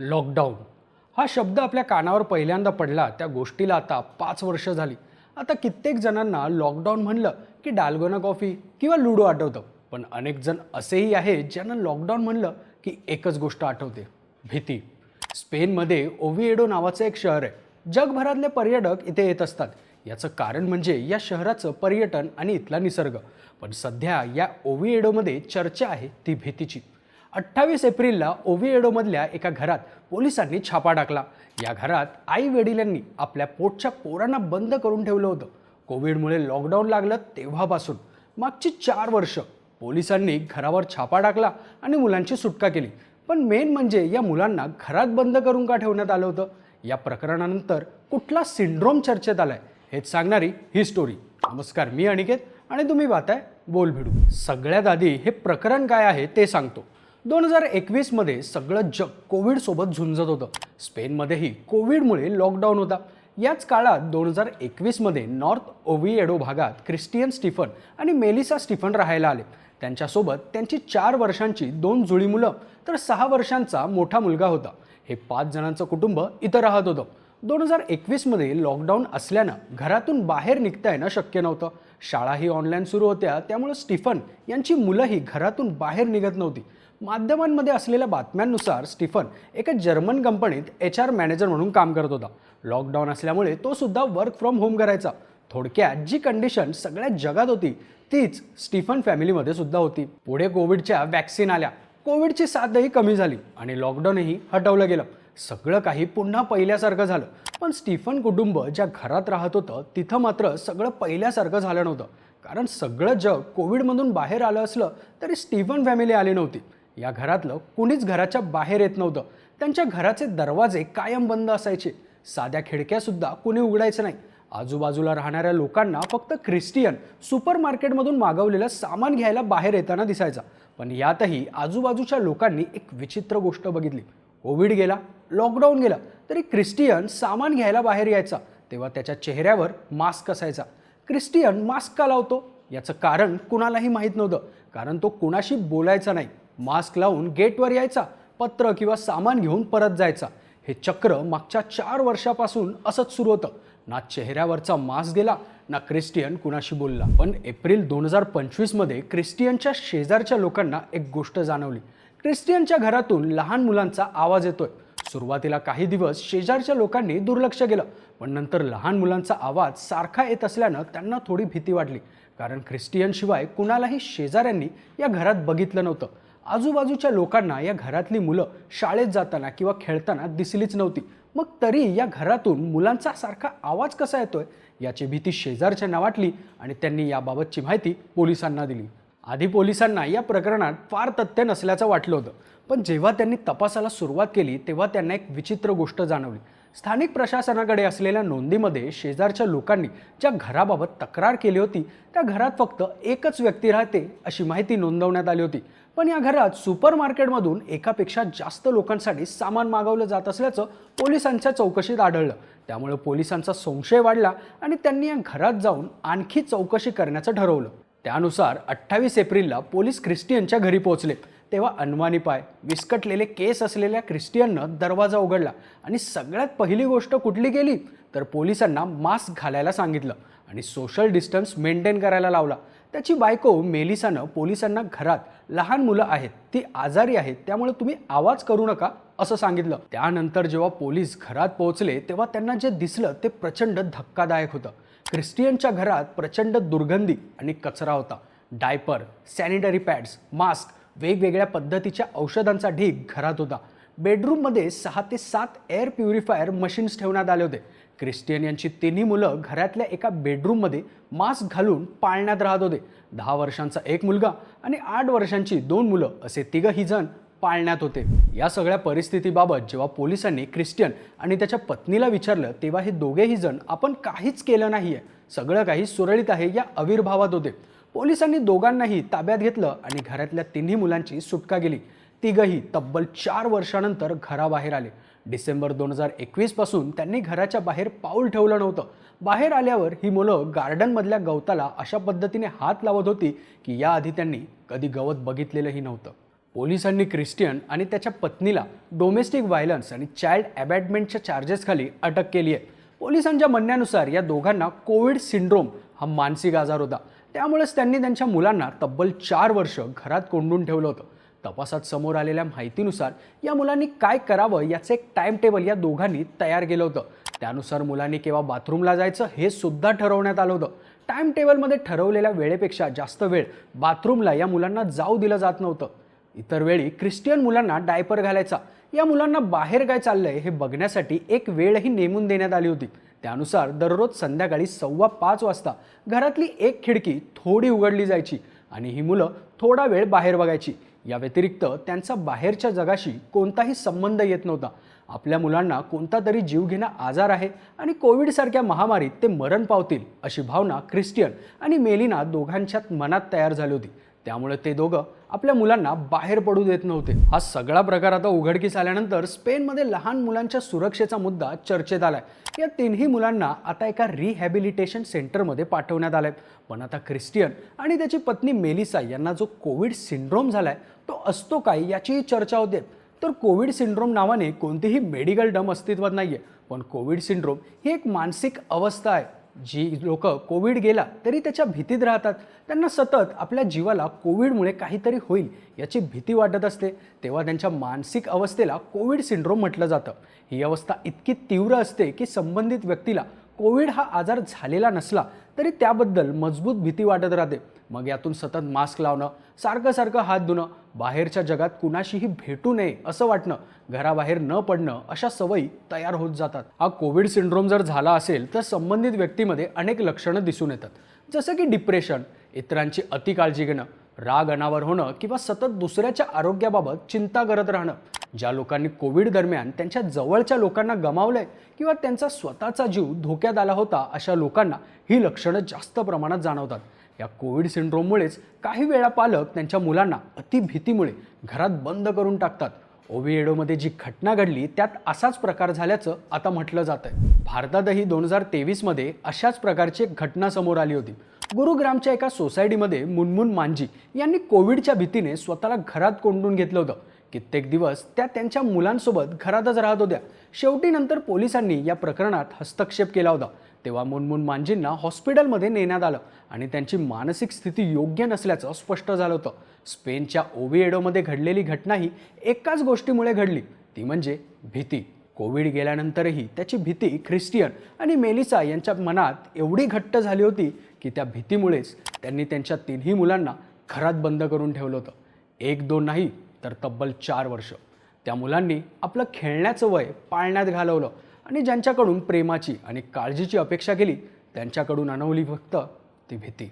Lockdown हा शब्द आपल्या कानावर पहिल्यांदा पडला त्या गोष्टीला आता पाच वर्ष झाली. आता कित्येक जणांना लॉकडाऊन म्हणलं की डालगोना कॉफी किंवा लुडो आठवतं. पण अनेक जण असेही आहेत ज्यांना लॉकडाऊन म्हणलं की एकच गोष्ट आठवते भीती. स्पेनमध्ये ओव्हिएडो नावाचं एक शहर आहे. जगभरातले पर्यटक इथे येत असतात. याचं कारण म्हणजे या शहराचं पर्यटन आणि इथला निसर्ग. पण सध्या या ओव्हिएडोमध्ये चर्चा आहे ती भीतीची. अठ्ठावीस एप्रिलला ओव्हिएडोमधल्या एका घरात पोलिसांनी छापा टाकला. या घरात आई वडिलांनी आपल्या पोटच्या पोरांना बंद करून ठेवलं होतं. कोविडमुळे लॉकडाऊन लागलं तेव्हापासून. मागची चार वर्ष पोलिसांनी घरावर छापा टाकला आणि मुलांची सुटका केली. पण मेन म्हणजे या मुलांना घरात बंद करून का ठेवण्यात आलं होतं? या प्रकरणानंतर कुठला सिंड्रोम चर्चेत आलाय? हेच सांगणारी ही स्टोरी नमस्कार मी अनिकेत आणि तुम्ही पाहताय बोल भिडू सगळ्यात आधी हे प्रकरण काय आहे ते सांगतो. दोन हजार एकवीसमध्ये सगळं जग कोविडसोबत झुंजत होतं. स्पेनमध्येही कोविडमुळे लॉकडाऊन होता. याच काळात दोन हजार एकवीसमध्ये नॉर्थ ओव्हिएडो भागात क्रिस्टियन स्टीफन आणि मेलिसा स्टीफन राहायला आले. त्यांच्यासोबत त्यांची चार वर्षांची दोन जुळी मुलं तर सहा वर्षांचा मोठा मुलगा होता. हे पाच जणांचं कुटुंब इथं राहत होतं. दोन हजार एकवीसमध्ये लॉकडाऊन असल्यानं घरातून बाहेर निघता येणं शक्य नव्हतं. शाळाही ऑनलाईन सुरू होत्या. त्यामुळं स्टीफन यांची मुलंही घरातून बाहेर निघत नव्हती. माध्यमांमध्ये असलेल्या बातम्यांनुसार स्टीफन एका जर्मन कंपनीत एच आर मॅनेजर म्हणून काम करत होता. लॉकडाऊन असल्यामुळे तो सुद्धा वर्क फ्रॉम होम करायचा. थोडक्यात जी कंडिशन सगळ्या जगात होती तीच स्टीफन फॅमिलीमध्ये सुद्धा होती. पुढे कोविडच्या वॅक्सिन आल्या. कोविडची साथही कमी झाली आणि लॉकडाऊनही हटवलं गेलं. सगळं काही पुन्हा पहिल्यासारखं झालं. पण स्टीफन कुटुंब ज्या घरात राहत होतं तिथं मात्र सगळं पहिल्यासारखं झालं नव्हतं. कारण सगळं जग कोविडमधून बाहेर आलं असलं तरी स्टीफन फॅमिली आली नव्हती. या घरातलं कुणीच घराच्या बाहेर येत नव्हतं. त्यांच्या घराचे दरवाजे कायम बंद असायचे. साध्या खिडक्यासुद्धा कुणी उघडायचं नाही. आजूबाजूला राहणाऱ्या लोकांना फक्त ख्रिस्टियन सुपर मार्केटमधून मागवलेलं सामान घ्यायला बाहेर येताना दिसायचा. पण यातही आजूबाजूच्या लोकांनी एक विचित्र गोष्ट बघितली. कोविड गेला लॉकडाऊन गेला तरी ख्रिस्टियन सामान घ्यायला बाहेर यायचा. तेव्हा त्याच्या चेहऱ्यावर मास्क असायचा. ख्रिस्टियन मास्क का लावतो. याचं कारण कुणालाही माहीत नव्हतं. कारण तो कुणाशी बोलायचा नाही. मास्क लावून गेटवर यायचा पत्र किंवा सामान घेऊन परत जायचा. हे चक्र मागच्या चार वर्षापासून असंच सुरू होतं. ना चेहऱ्यावरचा मास्क गेला ना ख्रिस्टियन कुणाशी बोलला. पण एप्रिल दोन हजार पंचवीसमध्ये ख्रिस्टियनच्या शेजारच्या लोकांना एक गोष्ट जाणवली. ख्रिस्टियनच्या घरातून लहान मुलांचा आवाज येतोय. सुरुवातीला काही दिवस शेजारच्या लोकांनी दुर्लक्ष केलं पण नंतर लहान मुलांचा आवाज सारखा येत असल्यानं त्यांना थोडी भीती वाटली. कारण ख्रिस्टियनशिवाय कुणालाही शेजाऱ्यांनी या घरात बघितलं नव्हतं. आजूबाजूच्या लोकांना या घरातली मुलं शाळेत जाताना किंवा खेळताना दिसलीच नव्हती. मग तरी या घरातून मुलांचा सारखा आवाज कसा येतोय? याची भीती शेजारच्यांना वाटली आणि त्यांनी याबाबतची माहिती पोलिसांना दिली. आधी पोलिसांना या प्रकरणात फार तथ्य नसल्याचं वाटलं होतं. पण जेव्हा त्यांनी तपासाला सुरुवात केली तेव्हा त्यांना एक विचित्र गोष्ट जाणवली. स्थानिक प्रशासनाकडे असलेल्या नोंदीमध्ये शेजारच्या लोकांनी ज्या घराबाबत तक्रार केली होती त्या घरात फक्त एकच व्यक्ती राहते अशी माहिती नोंदवण्यात आली होती. पण या घरात सुपर मार्केटमधून एकापेक्षा जास्त लोकांसाठी सामान मागवलं जात असल्याचं पोलिसांच्या चौकशीत आढळलं. त्यामुळे पोलिसांचा संशय वाढला आणि त्यांनी या घरात जाऊन आणखी चौकशी करण्याचं ठरवलं. त्यानुसार अठ्ठावीस एप्रिलला पोलीस ख्रिस्टियनच्या घरी पोहोचले. तेव्हा अनवाणी पाय विस्कटलेले केस असलेल्या ख्रिस्टियननं दरवाजा उघडला आणि सगळ्यात पहिली गोष्ट कुठली गेली तर पोलिसांना मास्क घालायला सांगितलं आणि सोशल डिस्टन्स मेंटेन करायला लावला. त्याची बायको मेलिसानं पोलिसांना घरात लहान मुलं आहेत ती आजारी आहेत त्यामुळे तुम्ही आवाज करू नका असं सांगितलं. त्यानंतर जेव्हा पोलीस घरात पोहोचले तेव्हा त्यांना जे दिसलं ते प्रचंड धक्कादायक होतं. ख्रिस्टियनच्या घरात प्रचंड दुर्गंधी आणि कचरा होता. डायपर सॅनिटरी पॅड्स मास्क वेगवेगळ्या पद्धतीच्या औषधांचा ढीग घरात होता. बेडरूममध्ये सहा ते सात एअर प्युरिफायर मशीन्स ठेवण्यात आले होते. क्रिस्टियन यांची तिन्ही मुलं घरातल्या एका बेडरूममध्ये मास्क घालून पाळण्यात राहत होते. दहा वर्षांचा एक मुलगा आणि आठ वर्षांची दोन मुलं असे तिघही जण पाळण्यात होते. या सगळ्या परिस्थितीबाबत जेव्हा पोलिसांनी क्रिस्टियन आणि त्याच्या पत्नीला विचारलं तेव्हा हे दोघेही जण आपण काहीच केलं नाही आहे सगळं काही सुरळीत आहे या आविर्भावात होते. पोलिसांनी दोघांनाही ताब्यात घेतलं आणि घरातल्या तिन्ही मुलांची सुटका केली. तिघही तब्बल चार वर्षानंतर घराबाहेर आले. डिसेंबर दोन हजार एकवीसपासून त्यांनी घराच्या बाहेर पाऊल ठेवलं नव्हतं. बाहेर आल्यावर ही मुलं गार्डनमधल्या गवताला अशा पद्धतीने हात लावत होती की याआधी त्यांनी कधी गवत बघितलेलंही नव्हतं. पोलिसांनी क्रिस्टियन आणि त्याच्या पत्नीला डोमेस्टिक व्हायलन्स आणि चाइल्ड अबॅटमेंटच्या चार्जेसखाली अटक केली आहे पोलिसांच्या म्हणण्यानुसार या दोघांना कोविड सिंड्रोम हा मानसिक आजार होता. त्यामुळेच त्यांनी त्यांच्या मुलांना तब्बल चार वर्ष घरात कोंडून ठेवलं होतं. तपासात समोर आलेल्या माहितीनुसार या मुलांनी काय करावं याचं एक टाइम टेबल या दोघांनी तयार केलं होतं. त्यानुसार मुलांनी केव्हा बाथरूमला जायचं हे सुद्धा ठरवण्यात आलं होतं. टाइम टेबलमध्ये ठरवलेल्या वेळेपेक्षा जास्त वेळ बाथरूमला या मुलांना जाऊ दिलं जात नव्हतं. इतर वेळी ख्रिस्टियन मुलांना डायपर घालायचा या मुलांना बाहेर काय चाललंय हे बघण्यासाठी एक वेळही नेमून देण्यात आली होती. त्यानुसार दररोज संध्याकाळी सव्वा पाच वाजता घरातली एक खिडकी थोडी उघडली जायची आणि ही मुलं थोडा वेळ बाहेर बघायची. या व्यतिरिक्त त्यांचा बाहेरच्या जगाशी कोणताही संबंध येत नव्हता. आपल्या मुलांना कोणता तरी जीवघेणा आजार आहे आणि कोविडसारख्या महामारीत ते मरण पावतील अशी भावना ख्रिस्टियन आणि मेलिना दोघांच्यात मनात तयार झाली होती. त्यामुळे ते दोघं आपल्या मुलांना बाहेर पडू देत नव्हते. हा सगळा प्रकार आता उघडकीस आल्यानंतर स्पेनमध्ये लहान मुलांच्या सुरक्षेचा मुद्दा चर्चेत आलाय. या तिन्ही मुलांना आता एका रिहॅबिलिटेशन सेंटरमध्ये पाठवण्यात आलंय. पण आता ख्रिस्टियन आणि त्याची पत्नी मेलिसा यांना जो कोविड सिंड्रोम झालाय तो असतो काय याचीही चर्चा होते. तर कोविड सिंड्रोम नावाने कोणतीही मेडिकल डम अस्तित्वात नाहीये. पण कोविड सिंड्रोम ही एक मानसिक अवस्था आहे. जी लोक कोविड गेला तरी त्याच्या भीतीत राहतात. त्यांना सतत आपल्या जीवाला कोविडमुळे काहीतरी होईल याची भीती वाटत असते. तेव्हा त्यांच्या मानसिक अवस्थेला कोविड सिंड्रोम म्हटलं जातं. ही अवस्था इतकी तीव्र असते की संबंधित व्यक्तीला कोविड हा आजार झालेला नसला तरी त्याबद्दल मजबूत भीती वाटत राहते. मग यातून सतत मास्क लावणं सारखं सारखं हात धुणं बाहेरच्या जगात कुणाशीही भेटू नये असं वाटणं घराबाहेर न पडणं अशा सवयी तयार होत जातात. हा कोविड सिंड्रोम जर झाला असेल तर संबंधित व्यक्तीमध्ये अनेक लक्षणं दिसून येतात. जसं की डिप्रेशन इतरांची अति काळजी घेणं राग अनावर होणं किंवा सतत दुसऱ्याच्या आरोग्याबाबत चिंता करत राहणं. ज्या लोकांनी कोविड दरम्यान त्यांच्या जवळच्या लोकांना गमावलंय किंवा त्यांचा स्वतःचा जीव धोक्यात आला होता अशा लोकांना ही लक्षणं जास्त प्रमाणात जाणवतात. या कोविड सिंड्रोममुळेच काही वेळा पालक त्यांच्या मुलांना अतिभीतीमुळे घरात बंद करून टाकतात. ओव्हिएडोमध्ये जी घटना घडली त्यात असाच प्रकार झाल्याचं आता म्हटलं जात आहे भारतातही दोन हजार तेवीसमध्ये अशाच प्रकारची एक घटना समोर आली होती. गुरुग्रामच्या एका सोसायटीमध्ये मुनमुन मांजी यांनी कोविडच्या भीतीने स्वतःला घरात कोंडून घेतलं होतं. कित्येक दिवस त्या त्यांच्या मुलांसोबत घरातच राहत होत्या. शेवटी नंतर पोलिसांनी या प्रकरणात हस्तक्षेप केला होता. तेव्हा मुनमुन मांजींना हॉस्पिटलमध्ये नेण्यात आलं आणि त्यांची मानसिक स्थिती योग्य नसल्याचं स्पष्ट झालं होतं. स्पेनच्या ओविएडोमध्ये घडलेली घटना ही एकाच गोष्टीमुळे घडली. ती म्हणजे भीती. कोविड गेल्यानंतरही त्याची भीती ख्रिस्टियन आणि मेलिसा यांच्या मनात एवढी घट्ट झाली होती की त्या भीतीमुळेच त्यांनी त्यांच्या तिन्ही मुलांना घरात बंद करून ठेवलं होतं. एक दोन नाही तर तब्बल चार वर्ष. त्या मुलांनी आपलं खेळण्याचं वय पाळण्यात घालवलं. आणि ज्यांच्याकडून प्रेमाची आणि काळजीची अपेक्षा केली त्यांच्याकडून अनवली फक्त ती भीती